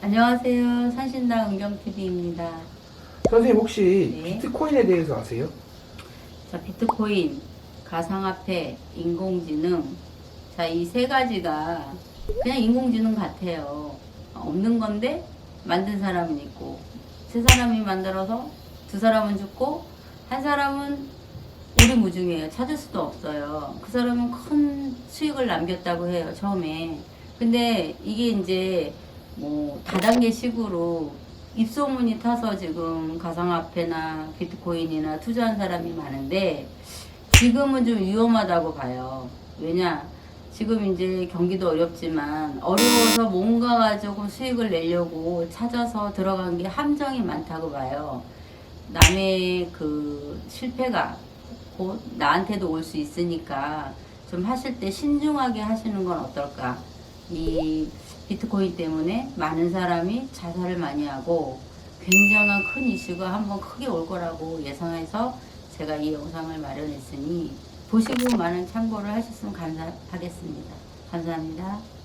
안녕하세요. 산신당 은경TV입니다. 선생님 혹시 네. 비트코인에 대해서 아세요? 자, 비트코인, 가상화폐, 인공지능. 자, 이 세 가지가 그냥 인공지능 같아요. 없는 건데 만든 사람은 있고, 세 사람이 만들어서 두 사람은 죽고, 한 사람은 오리무중이에요. 찾을 수도 없어요. 그 사람은 큰 수익을 남겼다고 해요, 처음에. 근데 이게 이제 뭐 다단계 식으로 입소문이 타서 지금 가상화폐나 비트코인이나 투자한 사람이 많은데 지금은 좀 위험하다고 봐요. 왜냐? 지금 이제 경기도 어렵지만 어려워서 뭔가가 조금 수익을 내려고 찾아서 들어간 게 함정이 많다고 봐요. 남의 그 실패가 곧 나한테도 올 수 있으니까 좀 하실 때 신중하게 하시는 건 어떨까? 이 비트코인 때문에 많은 사람이 자살을 많이 하고 굉장한 큰 이슈가 한번 크게 올 거라고 예상해서 제가 이 영상을 마련했으니 보시고 많은 참고를 하셨으면 감사하겠습니다. 감사합니다.